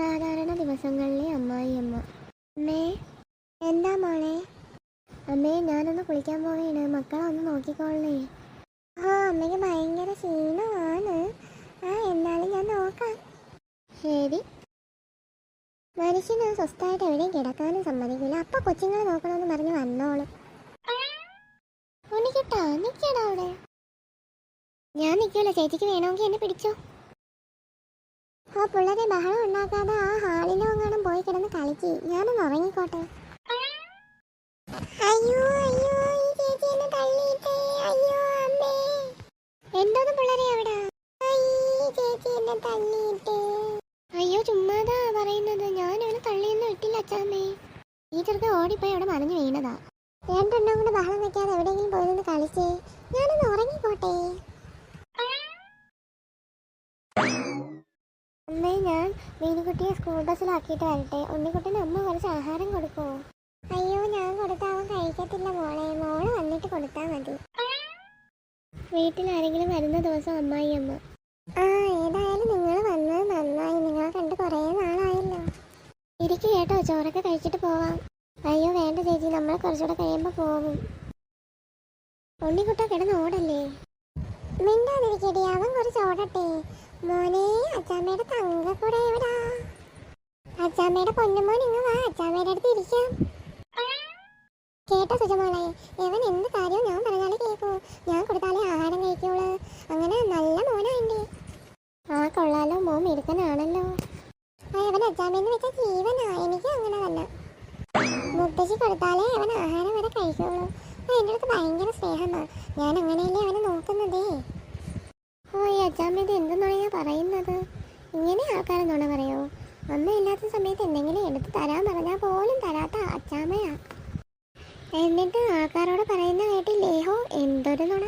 സാധാരണ ദിവസങ്ങളിലെ അമ്മായി അമ്മ. എന്താ മോളെ? അമ്മേ ഞാനൊന്ന് കുളിക്കാൻ പോവുകയാണ് മക്കളെ ഒന്ന് നോക്കിക്കോളേ ആ അമ്മയ്ക്ക് ഭയങ്കര ക്ഷീണമാണ്. ആ എന്നാലും ഞാൻ നോക്കാം. ശരി. മനുഷ്യന് സ്വസ്ഥമായിട്ട് എവിടെയും കിടക്കാനും സമ്മതിക്കില്ല അപ്പൊ കൊച്ചുങ്ങളെ നോക്കണമെന്ന് പറഞ്ഞ് വന്നോളും. ഞാൻ നിൽക്കുമല്ലോ ചേച്ചിക്ക് വേണമെങ്കിൽ എന്നെ പിടിച്ചോ. ആ പിള്ളേരെ ബഹളം ഉണ്ടാക്കാതെ ആ ഹാളിലോ എങ്ങാനും പോയി കിടന്ന് കളിക്ക്. ഞാനൊന്ന് ഉറങ്ങിക്കോട്ടെ. എന്തോന്ന് പിള്ളേരെ അവിടെ? അയ്യേ, ചുമ്മാതാ പറയുന്നത്. ഞാൻ അവനെ തള്ളിയൊന്നും ഇട്ടില്ല അച്ചാമ്മേ. ഓടിപ്പോയി അവിടെ മറിഞ്ഞു വീണതാ. രണ്ടെണ്ണം കൂടെ ബഹളം വെക്കാതെ എവിടെയെങ്കിലും പോയി നിന്ന് കളിച്ചേ ഞാനൊന്ന് ഉറങ്ങിക്കോട്ടെ അമ്മേ ഞാൻ മീനുകുട്ടിയെ സ്കൂൾ ബസ്സിലാക്കിയിട്ട് വരട്ടെ. ഉണ്ണിക്കുട്ടന് അമ്മ കുറച്ച് ആഹാരം കൊടുക്കുമോ അയ്യോ ഞാൻ കൊടുത്താൽ അവൻ കഴിക്കത്തില്ല മോളെ. മോൾ വന്നിട്ട് കൊടുത്താൽ മതി. വീട്ടിൽ ആരെങ്കിലും വരുന്ന ദിവസം അമ്മായി അമ്മ. ആ ഏതായാലും നിങ്ങൾ വന്നത് നന്നായി. നിങ്ങളെ കണ്ട് കുറേ നാളായല്ലോ. ഇരിക്കു കേട്ടോ ചോറൊക്കെ കഴിച്ചിട്ട് പോവാം. അയ്യോ വേണ്ട ചേച്ചി. നമ്മൾ കുറച്ചുകൂടെ കഴിയുമ്പോൾ പോകും. ഉണ്ണിക്കുട്ട കിടന്ന് ഓടല്ലേ? മിണ്ടാതിരിക്കടി അവൻ കുറച്ച് ഓടട്ടെ. മോനെ അച്ചാമ്മയുടെ കൂടെ എവിടാ? അച്ചാമ്മയുടെ പൊന്നുമോൻ ഇങ്ങ് വാ അച്ചാമ്മയുടെ അടുത്ത് ഇരിക്കാം. കേട്ടോ സുജമോളെ ഇവൻ എന്ത് കാര്യവും ഞാൻ പറഞ്ഞാലേ കേൾക്കൂ ഞാൻ കൊടുത്താലേ ആഹാരം കഴിക്കുള്ളൂ. അങ്ങനെ നല്ല മോനാ ആ കൊള്ളാലോ മോൻ മിടുക്കനാണല്ലോ. ആ ഇവൻ അച്ചാമ്മയെന്ന് വെച്ച ജീവനാ എനിക്ക് അങ്ങനെ തന്നെ. മുത്തശ്ശി കൊടുത്താലേ അവൻ ആഹാരം വരെ കഴിക്കുള്ളൂ. എന്റെ അടുത്ത് ഭയങ്കര സ്നേഹമാണ് ഞാൻ അങ്ങനെയല്ലേ അവനെ നോക്കുന്നതേ. അച്ഛാമ്മ ഇത് എന്തെന്നാണ് ഞാൻ പറയുന്നത്? ഇങ്ങനെ ആൾക്കാരെ പറയോ? അമ്മ ഇല്ലാത്ത സമയത്ത് എന്തെങ്കിലും എടുത്ത് തരാൻ പറഞ്ഞാൽ പോലും തരാത്ത അച്ഛാമ്മയാ എന്നിട്ട് ആൾക്കാരോട് പറയുന്ന കേട്ടില്ലേഹോ എന്തൊരു നുണ?